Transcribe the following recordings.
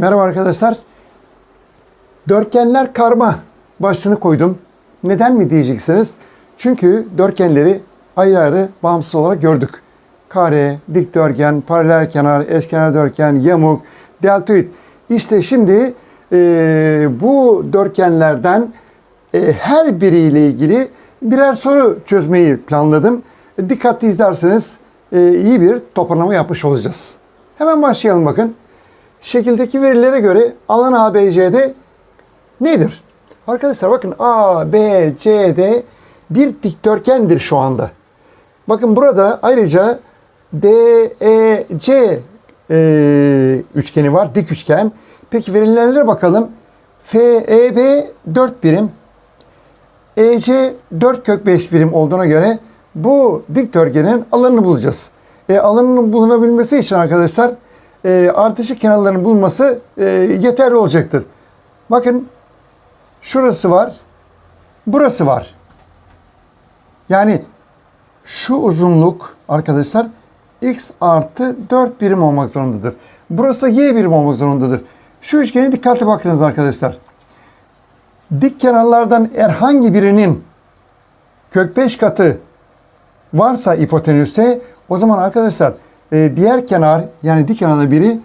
Merhaba arkadaşlar. Dörtgenler karma başlığını koydum. Neden mi diyeceksiniz? Çünkü dörtgenleri ayrı ayrı bağımsız olarak gördük. Kare, dikdörtgen, paralel kenar, eşkenar dörtgen, yamuk, deltoid. İşte şimdi e, bu dörtgenlerden e, her biriyle ilgili birer soru çözmeyi planladım. Dikkatli izlerseniz e, iyi bir toparlama yapmış olacağız. Hemen başlayalım bakın. Şekildeki verilere göre alan ABC'de nedir? Arkadaşlar bakın A, B, C, D bir dikdörtgendir şu anda. Bakın burada ayrıca D, E, üçgeni var. Dik üçgen. Peki verilenlere bakalım. F, E, B 4 birim. EC 4 kök 5 birim olduğuna göre bu dikdörtgenin alanını bulacağız. E, alanının bulunabilmesi için arkadaşlar e, ardışık kenarların bulunması e, yeterli olacaktır. Bakın şurası var, burası var. Yani şu uzunluk arkadaşlar x artı 4 birim olmak zorundadır. Burası y birim olmak zorundadır. Şu üçgene dikkatli bakınız arkadaşlar. Dik kenarlardan herhangi birinin kök 5 katı varsa hipotenüse o zaman arkadaşlar e, diğer kenar yani dik kenarda biri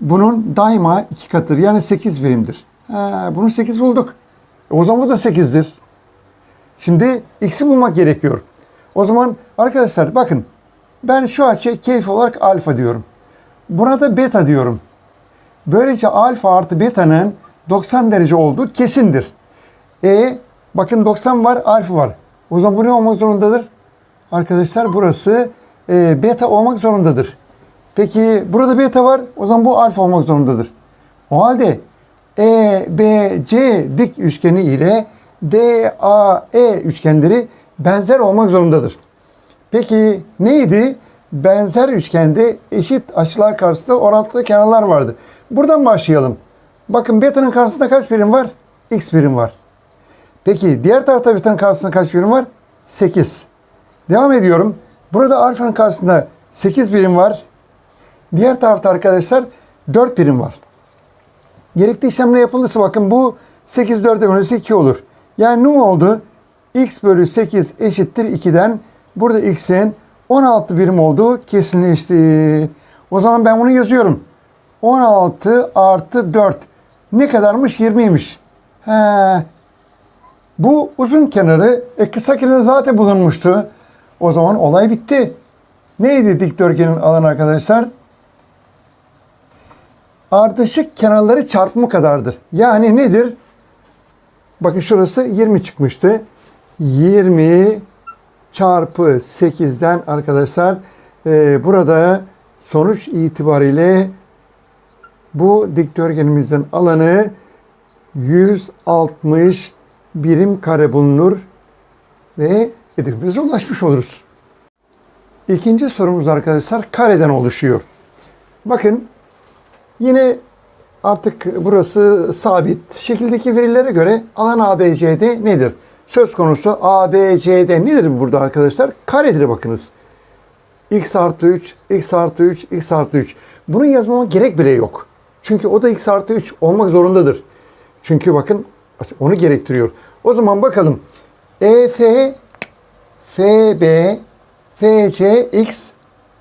bunun daima iki katıdır. Yani 8 birimdir. Ha, bunu 8 bulduk. O zaman bu da 8'dir. Şimdi x'i bulmak gerekiyor. O zaman arkadaşlar bakın ben şu açı keyif olarak alfa diyorum. Buna da beta diyorum. Böylece alfa artı beta'nın 90 derece olduğu kesindir. E bakın 90 var, alfa var. O zaman bu ne olmak zorundadır? Arkadaşlar burası e, beta olmak zorundadır. Peki burada beta var, o zaman bu alfa olmak zorundadır. O halde E, B, C dik üçgeni ile D, A, E üçgenleri benzer olmak zorundadır. Peki neydi? Benzer üçgende eşit açılar karşısında orantılı kenarlar vardı. Buradan başlayalım. Bakın beta'nın karşısında kaç birim var? X birim var. Peki diğer tarafta beta'nın karşısında kaç birim var? 8. Devam ediyorum. Burada alfanın karşısında 8 birim var. Diğer tarafta arkadaşlar 4 birim var. Gerekli işlemle yapılırsa bakın bu 8 4'e bölünürse 2 olur. Yani ne oldu? x bölü 8 eşittir 2'den burada x'in 16 birim olduğu kesinleşti. O zaman ben bunu yazıyorum. 16 artı 4 ne kadarmış? 20'ymiş. He. Bu uzun kenarı, e, kısa kenarı zaten bulunmuştu. O zaman olay bitti. Neydi dikdörtgenin alanı arkadaşlar? Ardışık kenarları çarpımı kadardır. Yani nedir? Bakın şurası 20 çıkmıştı. 20 çarpı 8'den arkadaşlar e, burada sonuç itibariyle bu dikdörtgenimizin alanı 160 birim kare bulunur ve hedefimize ulaşmış oluruz. İkinci sorumuz arkadaşlar kareden oluşuyor. Bakın yine artık burası sabit. Şekildeki verilere göre alan ABCD nedir? Söz konusu ABCD nedir burada arkadaşlar? Karedir bakınız. x artı 3, x artı 3, x artı 3. Bunu yazmama gerek bile yok. Çünkü o da x artı 3 olmak zorundadır. Çünkü bakın onu gerektiriyor. O zaman bakalım. EF, FB, FC, X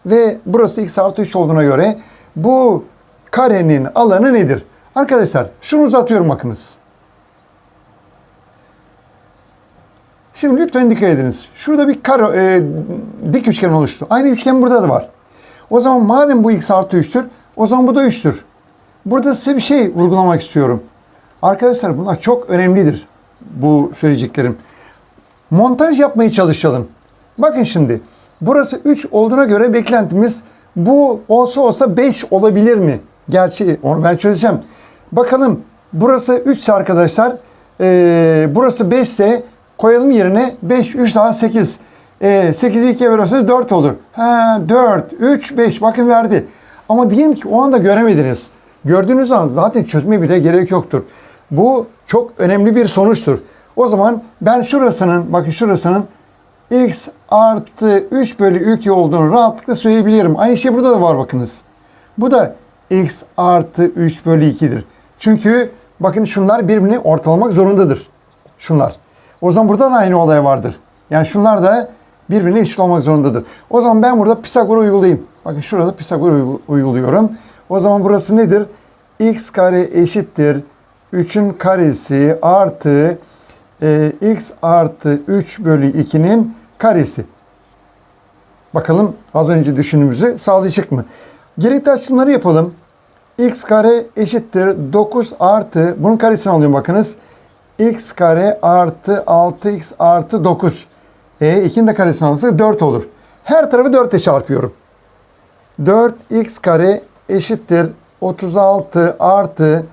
ve burası X artı 3 olduğuna göre bu karenin alanı nedir? Arkadaşlar şunu uzatıyorum bakınız. Şimdi lütfen dikkat ediniz. Şurada bir kare, e, dik üçgen oluştu. Aynı üçgen burada da var. O zaman madem bu x artı 3'tür, o zaman bu da 3'tür. Burada size bir şey vurgulamak istiyorum. Arkadaşlar bunlar çok önemlidir. Bu söyleyeceklerim. Montaj yapmaya çalışalım. Bakın şimdi. Burası 3 olduğuna göre beklentimiz bu olsa olsa 5 olabilir mi? Gerçi onu ben çözeceğim. Bakalım burası 3 ise arkadaşlar e, burası 5 ise koyalım yerine 5, 3 daha 8. E, 8'i 2'ye bölürseniz 4 olur. Ha, 4, 3, 5 bakın verdi. Ama diyelim ki o anda göremediniz. Gördüğünüz an zaten çözme bile gerek yoktur. Bu çok önemli bir sonuçtur. O zaman ben şurasının, bakın şurasının x artı 3 bölü 2 olduğunu rahatlıkla söyleyebilirim. Aynı şey burada da var bakınız. Bu da x artı 3 bölü 2'dir. Çünkü bakın şunlar birbirini ortalamak zorundadır. Şunlar. O zaman burada da aynı olay vardır. Yani şunlar da birbirine eşit olmak zorundadır. O zaman ben burada Pisagor uygulayayım. Bakın şurada Pisagor uygu- uyguluyorum. O zaman burası nedir? x kare eşittir 3'ün karesi artı e, x artı 3 bölü 2'nin karesi. Bakalım az önce düşündüğümüzü sağlayacak mı? Gerekli açılımları yapalım. x kare eşittir 9 artı bunun karesini alıyorum bakınız. x kare artı 6x artı 9. E 2'nin de karesini alırsak 4 olur. Her tarafı 4 ile çarpıyorum. 4x kare eşittir 36 artı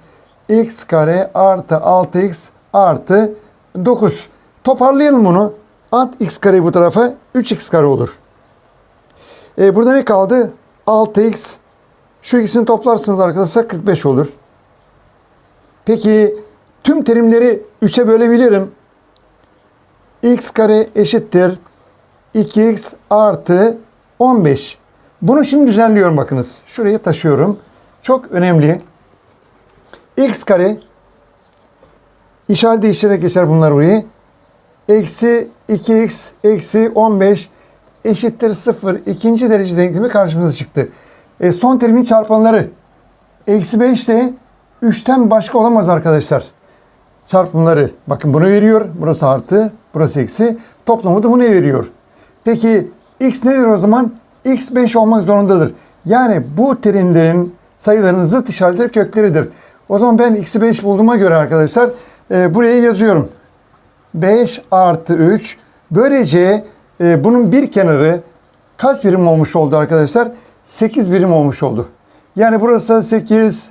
x kare artı 6x artı 9. Toparlayalım bunu. At x kareyi bu tarafa 3x kare olur. E, burada ne kaldı? 6x. Şu ikisini toplarsınız arkadaşlar 45 olur. Peki tüm terimleri 3'e bölebilirim. x kare eşittir 2x artı 15. Bunu şimdi düzenliyorum bakınız. Şuraya taşıyorum. Çok önemli. x kare işaret değiştirerek geçer bunlar buraya. Eksi 2x eksi 15 eşittir 0. İkinci derece denklemi karşımıza çıktı. E, son terimin çarpanları. Eksi 5 de 3'ten başka olamaz arkadaşlar. Çarpımları. Bakın bunu veriyor. Burası artı. Burası eksi. Toplamı da bunu veriyor. Peki x nedir o zaman? x 5 olmak zorundadır. Yani bu terimlerin sayıların zıt işaretleri kökleridir. O zaman ben x'i 5 bulduğuma göre arkadaşlar e, buraya yazıyorum. 5 artı 3. Böylece e, bunun bir kenarı kaç birim olmuş oldu arkadaşlar? 8 birim olmuş oldu. Yani burası da 8,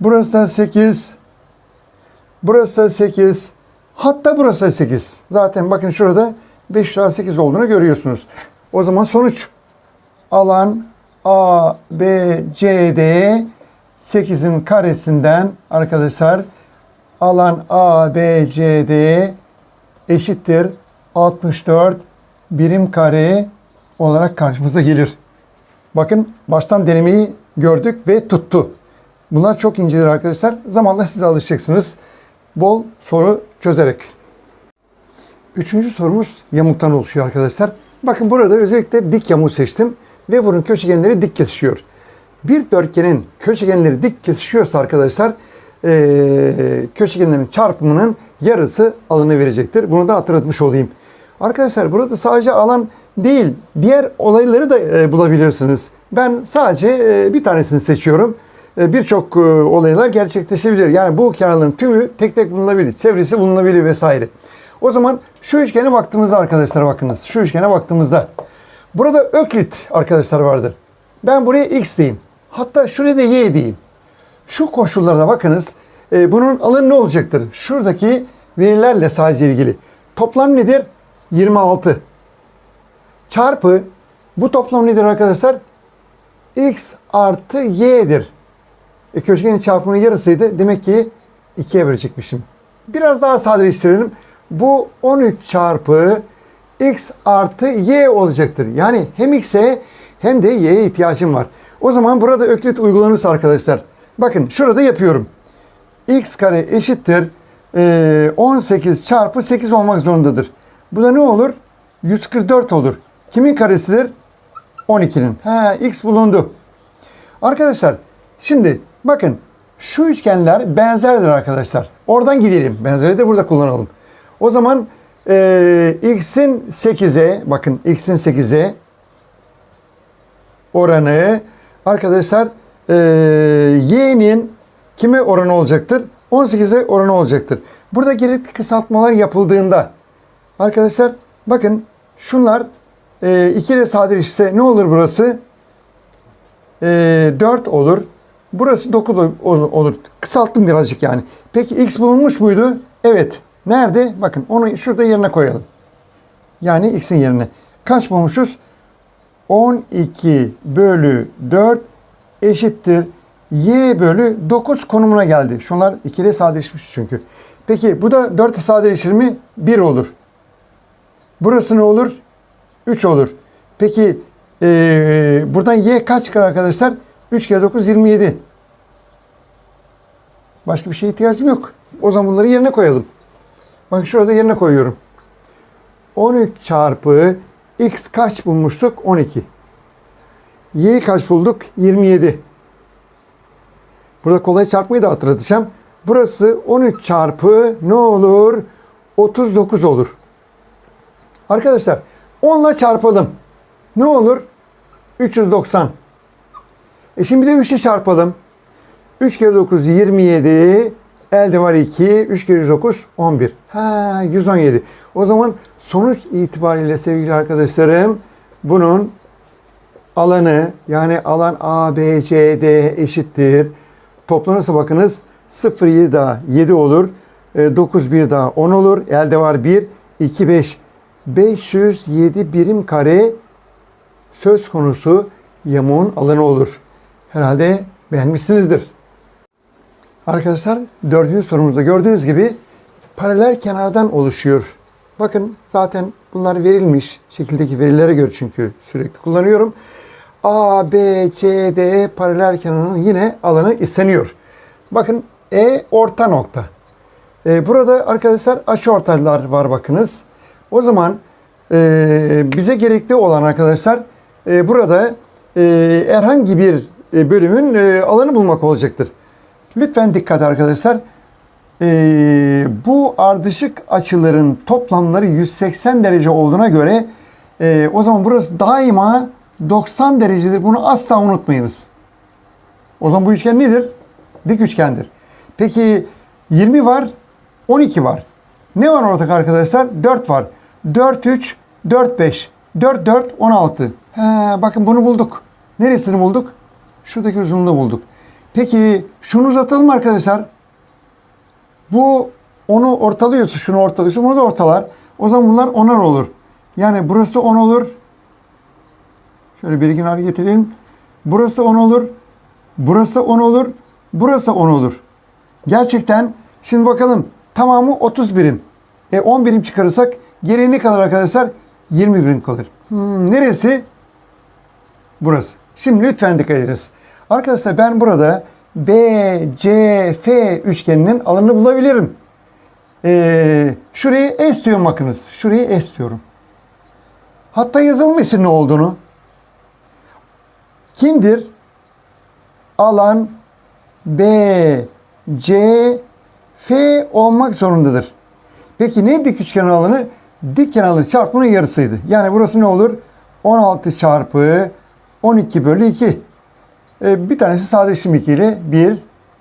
burası da 8, burası da 8, hatta burası da 8. Zaten bakın şurada 5 daha 8 olduğunu görüyorsunuz. O zaman sonuç alan A, B, C, D 8'in karesinden arkadaşlar alan A, B, C, D eşittir 64 birim kare olarak karşımıza gelir. Bakın baştan denemeyi gördük ve tuttu. Bunlar çok incedir arkadaşlar. Zamanla siz de alışacaksınız. Bol soru çözerek. Üçüncü sorumuz yamuktan oluşuyor arkadaşlar. Bakın burada özellikle dik yamuğu seçtim ve bunun köşegenleri dik kesişiyor. Bir dörtgenin köşegenleri dik kesişiyorsa arkadaşlar eee köşegenlerin çarpımının yarısı alanı verecektir. Bunu da hatırlatmış olayım. Arkadaşlar burada sadece alan değil diğer olayları da e, bulabilirsiniz. Ben sadece e, bir tanesini seçiyorum. E, Birçok e, olaylar gerçekleşebilir. Yani bu kenarların tümü tek tek bulunabilir. Çevresi bulunabilir vesaire. O zaman şu üçgene baktığımızda arkadaşlar bakınız. Şu üçgene baktığımızda burada öklit arkadaşlar vardır. Ben buraya x diyeyim. Hatta şuraya da y diyeyim. Şu koşullarda bakınız e, bunun alanı ne olacaktır? Şuradaki verilerle sadece ilgili. Toplam nedir? 26. Çarpı bu toplam nedir arkadaşlar? x artı y'dir. E, köşegenin çarpımının yarısıydı. Demek ki 2'ye bölecekmişim. Biraz daha sadeleştirelim. Bu 13 çarpı x artı y olacaktır. Yani hem x'e hem de y'ye ihtiyacım var. O zaman burada öklit uygulanırsa arkadaşlar. Bakın şurada yapıyorum. x kare eşittir e, 18 çarpı 8 olmak zorundadır. Bu da ne olur? 144 olur. Kimin karesidir? 12'nin. He, x bulundu. Arkadaşlar şimdi bakın şu üçgenler benzerdir arkadaşlar. Oradan gidelim. Benzeri de burada kullanalım. O zaman e, x'in 8'e bakın x'in 8'e oranı arkadaşlar e, y'nin kime oranı olacaktır? 18'e oranı olacaktır. Burada gerekli kısaltmalar yapıldığında arkadaşlar bakın şunlar e, 2 ile sadeleşirse ne olur burası? E, 4 olur. Burası 9 ol- olur. Kısalttım birazcık yani. Peki x bulunmuş muydu? Evet. Nerede? Bakın onu şurada yerine koyalım. Yani x'in yerine. Kaç bulmuşuz? 12 bölü 4 eşittir y bölü 9 konumuna geldi. Şunlar 2 ile sadeleşmiş çünkü. Peki bu da 4 ile sadeleşir mi? 1 olur. Burası ne olur? 3 olur. Peki eee, buradan y kaç çıkar arkadaşlar? 3 kere 9 27. Başka bir şeye ihtiyacım yok. O zaman bunları yerine koyalım. Bakın şurada yerine koyuyorum. 13 çarpı x kaç bulmuştuk? 12. Y'yi kaç bulduk? 27. Burada kolay çarpmayı da hatırlatacağım. Burası 13 çarpı ne olur? 39 olur. Arkadaşlar 10 ile çarpalım. Ne olur? 390. E şimdi de 3 ile çarpalım. 3 kere 9 27. Elde var 2. 3 kere 9 11. Ha 117. O zaman sonuç itibariyle sevgili arkadaşlarım bunun alanı yani alan A, B, C, D eşittir. Toplanırsa bakınız 0, 7 daha 7 olur. E, 9, 1 daha 10 olur. Elde var 1, 2, 5. 507 birim kare söz konusu yamuğun alanı olur. Herhalde beğenmişsinizdir. Arkadaşlar dördüncü sorumuzda gördüğünüz gibi paralel kenardan oluşuyor. Bakın zaten bunlar verilmiş. Şekildeki verilere göre çünkü sürekli kullanıyorum. A, B, C, D paralel kenarının yine alanı isteniyor. Bakın E orta nokta. E, burada arkadaşlar açıortaylar var bakınız. O zaman e, bize gerekli olan arkadaşlar e, burada e, herhangi bir e, bölümün e, alanı bulmak olacaktır. Lütfen dikkat arkadaşlar. E, bu ardışık açıların toplamları 180 derece olduğuna göre e, o zaman burası daima 90 derecedir. Bunu asla unutmayınız. O zaman bu üçgen nedir? Dik üçgendir. Peki 20 var, 12 var. Ne var ortak arkadaşlar? 4 var. 4, 3, 4, 5. 4, 4, 16. He, bakın bunu bulduk. Neresini bulduk? Şuradaki uzunluğu bulduk. Peki şunu uzatalım arkadaşlar? Bu onu ortalıyorsa, şunu ortalıyorsa bunu da ortalar. O zaman bunlar onar olur. Yani burası 10 olur. Şöyle bir iki kenara getirelim. Burası 10 olur. Burası 10 olur. Burası 10 olur. Gerçekten şimdi bakalım tamamı 30 birim. E 10 birim çıkarırsak geriye ne kalır arkadaşlar? 20 birim kalır. Hmm, neresi? Burası. Şimdi lütfen dikkat ediniz. Arkadaşlar ben burada B, C, F üçgeninin alanını bulabilirim. Ee, şurayı S diyorum bakınız. Şurayı S diyorum. Hatta yazılmışsın ne olduğunu. Kimdir? Alan B, C, F olmak zorundadır. Peki ne dik üçgen alanı? Dik kenarlı çarpımının yarısıydı. Yani burası ne olur? 16 çarpı 12 bölü 2. Ee, bir tanesi sadeleşim 2 ile 1,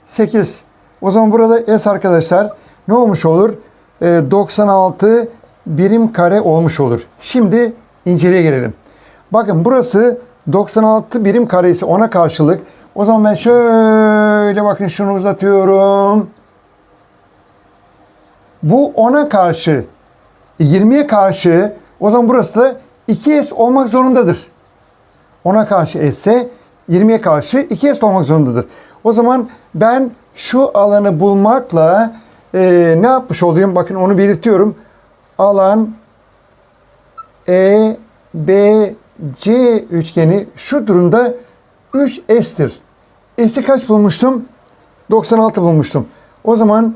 8. O zaman burada S arkadaşlar ne olmuş olur? Ee, 96 birim kare olmuş olur. Şimdi inceleye gelelim. Bakın burası 96 birim kare ise ona karşılık. O zaman ben şöyle bakın şunu uzatıyorum. Bu 10'a karşı 20'ye karşı o zaman burası da 2S olmak zorundadır. 10'a karşı S ise 20'ye karşı 2S olmak zorundadır. O zaman ben şu alanı bulmakla e, ne yapmış oluyorum? Bakın onu belirtiyorum. Alan E, B, C üçgeni şu durumda 3S'tir. S'i kaç bulmuştum? 96 bulmuştum. O zaman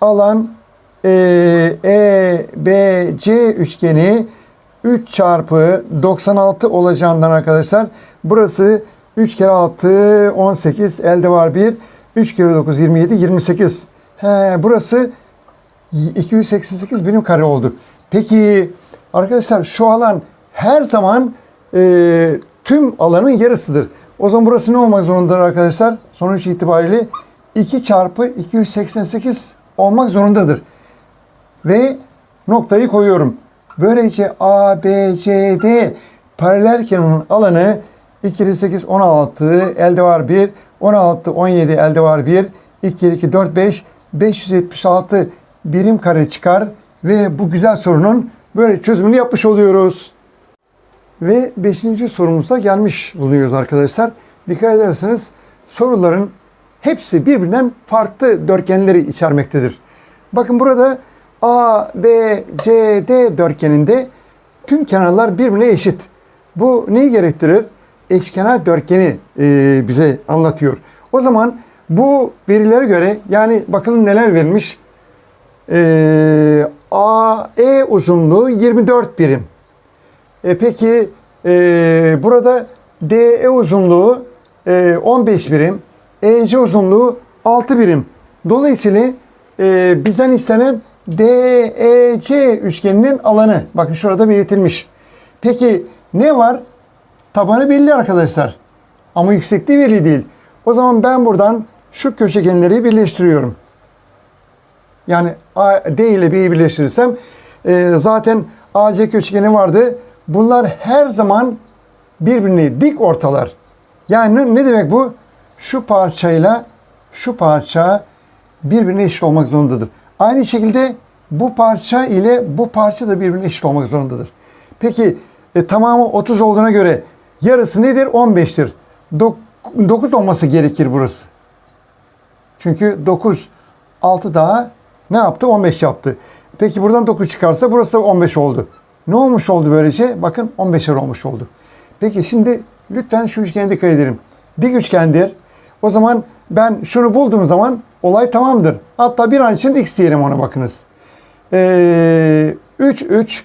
alan e, e, B, C üçgeni 3 çarpı 96 olacağından arkadaşlar burası 3 kere 6 18 elde var 1 3 kere 9 27 28 He, burası 288 birim kare oldu. Peki arkadaşlar şu alan her zaman e, tüm alanın yarısıdır. O zaman burası ne olmak zorundadır arkadaşlar? Sonuç itibariyle 2 çarpı 288 olmak zorundadır. Ve noktayı koyuyorum. Böylece A, B, C, D paralel kenarın alanı 2 kere 8, 16, elde var 1, 16, 17, elde var 1, 2 kere 2, 4, 5, 576 birim kare çıkar ve bu güzel sorunun böyle çözümünü yapmış oluyoruz. Ve 5. sorumuza gelmiş bulunuyoruz arkadaşlar. Dikkat ederseniz soruların hepsi birbirinden farklı dörtgenleri içermektedir. Bakın burada A, B, C, D dörtgeninde tüm kenarlar birbirine eşit. Bu neyi gerektirir? Eşkenar dörtgeni e, bize anlatıyor. O zaman bu verilere göre yani bakalım neler verilmiş. E, AE uzunluğu 24 birim. E, peki e, burada DE uzunluğu e, 15 birim. EC uzunluğu 6 birim. Dolayısıyla e, bizden istenen DEC üçgeninin alanı. Bakın şurada belirtilmiş. Peki ne var? Tabanı belli arkadaşlar. Ama yüksekliği belli değil. O zaman ben buradan şu köşegenleri birleştiriyorum. Yani A, D ile B'yi birleştirirsem e, zaten AC köşegeni vardı. Bunlar her zaman birbirini dik ortalar. Yani ne demek bu? Şu parçayla şu parça birbirine eşit olmak zorundadır. Aynı şekilde bu parça ile bu parça da birbirine eşit olmak zorundadır. Peki e, tamamı 30 olduğuna göre yarısı nedir? 15'tir. 9 olması gerekir burası. Çünkü 9 6 daha ne yaptı? 15 yaptı. Peki buradan 9 çıkarsa burası da 15 oldu. Ne olmuş oldu böylece? Bakın 15'er olmuş oldu. Peki şimdi lütfen şu üçgene dikkat edelim. Dik üçgendir. O zaman ben şunu bulduğum zaman olay tamamdır. Hatta bir an için x diyelim ona bakınız. Ee, 3 3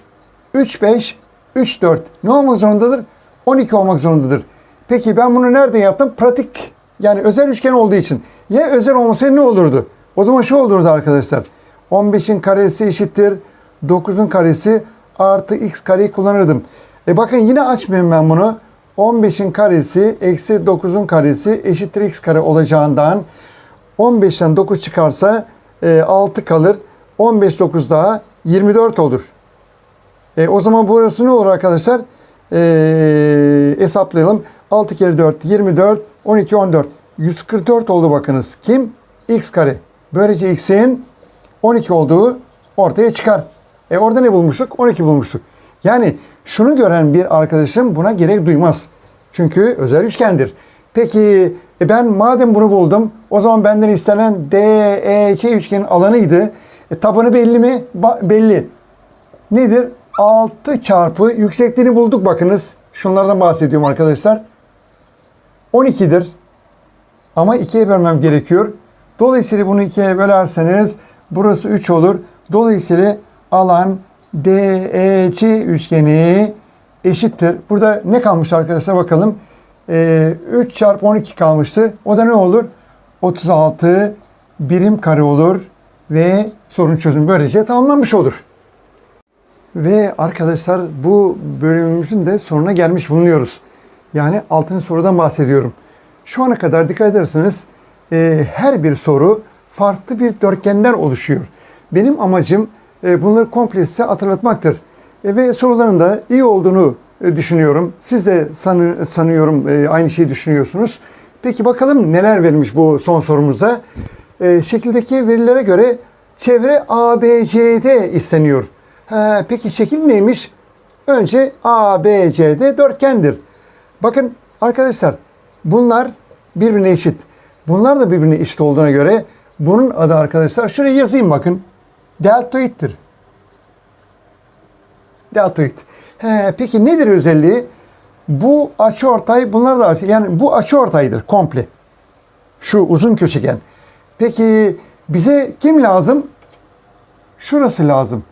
3 5 3 4 ne olmak zorundadır? 12 olmak zorundadır. Peki ben bunu nerede yaptım? Pratik yani özel üçgen olduğu için. Ya özel olmasaydı ne olurdu? O zaman şu olurdu arkadaşlar. 15'in karesi eşittir 9'un karesi artı x kareyi kullanırdım. E bakın yine açmayayım ben bunu. 15'in karesi eksi 9'un karesi eşittir x kare olacağından 15'ten 9 çıkarsa e, 6 kalır. 15 9 daha 24 olur. E, o zaman burası ne olur arkadaşlar? E, hesaplayalım. 6 kere 4 24 12 14 144 oldu bakınız. Kim? X kare. Böylece x'in 12 olduğu ortaya çıkar. E orada ne bulmuştuk? 12 bulmuştuk. Yani şunu gören bir arkadaşım buna gerek duymaz. Çünkü özel üçgendir. Peki e ben madem bunu buldum o zaman benden istenen DEC üçgenin alanıydı. E, tabanı belli mi? Ba- belli. Nedir? 6 çarpı yüksekliğini bulduk bakınız. Şunlardan bahsediyorum arkadaşlar. 12'dir. Ama 2'ye bölmem gerekiyor. Dolayısıyla bunu 2'ye bölerseniz burası 3 olur. Dolayısıyla alan DEC üçgeni eşittir. Burada ne kalmış arkadaşlar bakalım. Ee, 3 çarpı 12 kalmıştı. O da ne olur? 36 birim kare olur ve sorun çözümü böylece tamamlanmış olur. Ve arkadaşlar bu bölümümüzün de sonuna gelmiş bulunuyoruz. Yani altıncı sorudan bahsediyorum. Şu ana kadar dikkat ederseniz e, her bir soru farklı bir dörtgenden oluşuyor. Benim amacım e, bunları komple size hatırlatmaktır. E, ve soruların da iyi olduğunu e, düşünüyorum. Siz de sanı, sanıyorum e, aynı şeyi düşünüyorsunuz. Peki bakalım neler verilmiş bu son sorumuzda. E, şekildeki verilere göre çevre ABCD isteniyor. Ha, peki şekil neymiş? Önce ABCD dörtgendir. Bakın arkadaşlar bunlar birbirine eşit. Bunlar da birbirine eşit olduğuna göre bunun adı arkadaşlar şuraya yazayım bakın. Deltoittir. Deltoid. He, peki nedir özelliği? Bu açıortay bunlar da açı. Yani bu açıortaydır komple. Şu uzun köşegen. Peki bize kim lazım? Şurası lazım.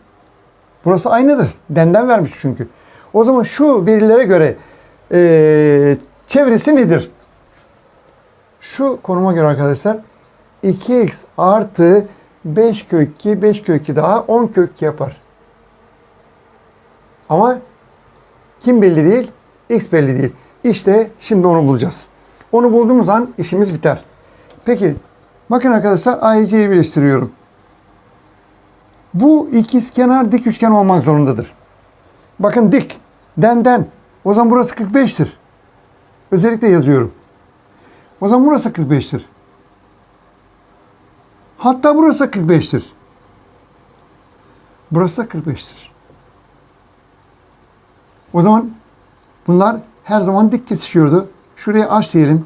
Burası aynıdır. Denden vermiş çünkü. O zaman şu verilere göre eee, çevresi nedir? Şu konuma göre arkadaşlar 2x artı 5 kök 2, 5 kök 2 daha 10 kök 2 yapar. Ama kim belli değil? X belli değil. İşte şimdi onu bulacağız. Onu bulduğumuz an işimiz biter. Peki bakın arkadaşlar ayrıca birleştiriyorum. Bu ikizkenar dik üçgen olmak zorundadır. Bakın dik. Denden. O zaman burası 45'tir. Özellikle yazıyorum. O zaman burası 45'tir. Hatta burası 45'tir. Burası da 45'tir. O zaman bunlar her zaman dik kesişiyordu. Şuraya aç diyelim.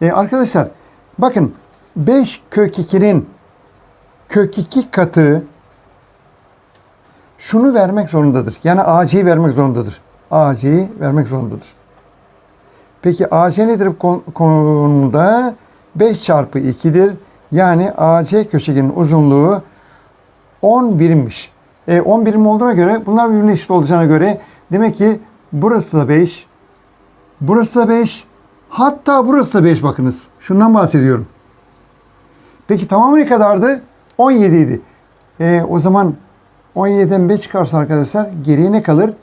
E, arkadaşlar bakın 5 kök 2'nin kök 2 katı şunu vermek zorundadır. Yani AC'yi vermek zorundadır. AC'yi vermek zorundadır. Peki AC nedir bu kon- konumda? 5 çarpı 2'dir. Yani AC köşegenin uzunluğu 10 birimmiş. E, 10 birim olduğuna göre bunlar birbirine eşit olacağına göre demek ki burası da 5. Burası da 5. Hatta burası da 5 bakınız. Şundan bahsediyorum. Peki tamamı ne kadardı? 17 idi. E, o zaman 17'den 5 çıkarsa arkadaşlar geriye ne kalır?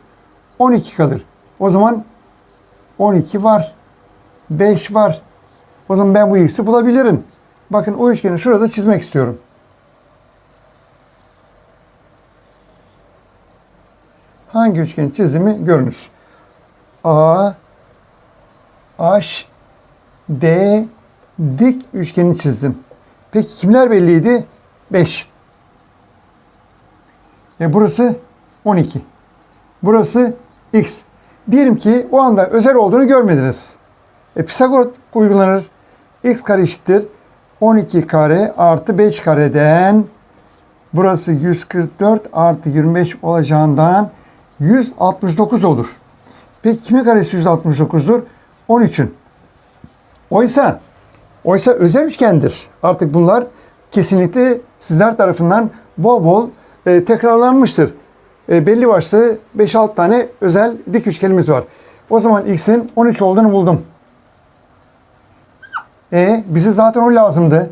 12 kalır. O zaman 12 var. 5 var. O zaman ben bu x'i bulabilirim. Bakın o üçgeni şurada çizmek istiyorum. Hangi üçgen çizimi görünüz? A, H, D, dik üçgeni çizdim. Peki kimler belliydi? 5. E burası 12. Burası x. Diyelim ki o anda özel olduğunu görmediniz. E Pisagor uygulanır. x kare eşittir. 12 kare artı 5 kareden burası 144 artı 25 olacağından 169 olur. Peki kimin karesi 169'dur? 13'ün. Oysa oysa özel üçgendir. Artık bunlar kesinlikle sizler tarafından bol bol e, tekrarlanmıştır. E, belli başlı 5-6 tane özel dik üçgenimiz var. O zaman x'in 13 olduğunu buldum. E bize zaten o lazımdı.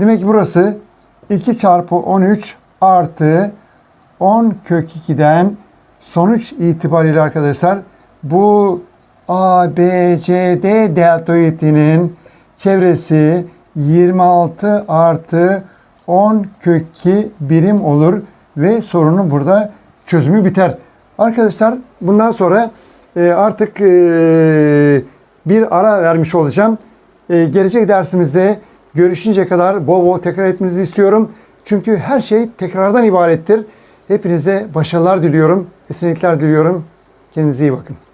Demek ki burası 2 çarpı 13 artı 10 kök 2'den sonuç itibariyle arkadaşlar bu A, B, C, D deltoidinin çevresi 26 artı 10 kök 2 birim olur ve sorunun burada çözümü biter. Arkadaşlar bundan sonra e, artık e, bir ara vermiş olacağım. E, gelecek dersimizde görüşünceye kadar bol bol tekrar etmenizi istiyorum. Çünkü her şey tekrardan ibarettir. Hepinize başarılar diliyorum, esenlikler diliyorum. Kendinize iyi bakın.